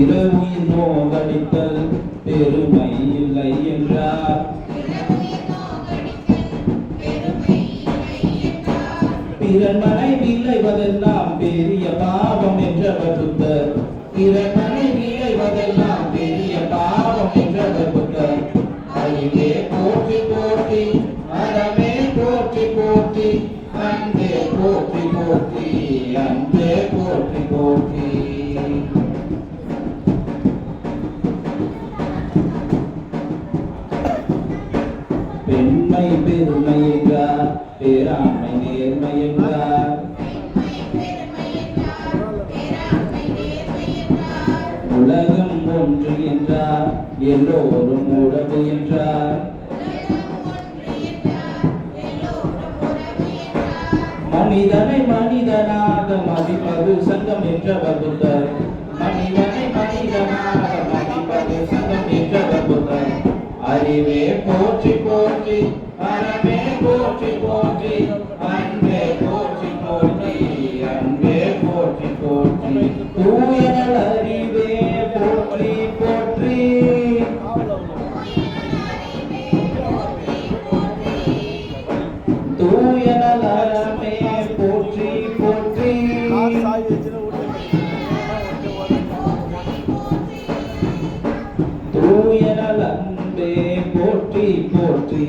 இரவுயிர் உயிர் நோகடித்தல் பெருமை இல்லை என்றார் பிறன் விளைவதெல்லாம் பெரிய பாவம் என்ற புத்தர். பிறன் விளைவதெல்லாம் பெரிய பாவம் என்ற புத்தர். அறிவே போற்றி போற்றி அறமே போற்றி போற்றி அன்பே போற்றி போற்றி அன்பே போற்றி போற்றி. பெண்மை பெருமை என்றார் பேராண்மை நேர்மை என்றார் உலகம் ஒன்று என்றார் எல்லோரும் உறவு என்றார். மனிதனை மனிதனாக மதிப்பது சங்கம் என்ற புத்தர். மனிதனை மனிதனாக மதிப்பது சங்கம் என்ற புத்தர். அறிவே போ போற்றி அறமே போற்றி போற்றி அன்பே போற்றி போற்றி அன்பே போற்றி போற்றி. தூய அறிவே போற்றி போற்றி. போற்றி போற்றி.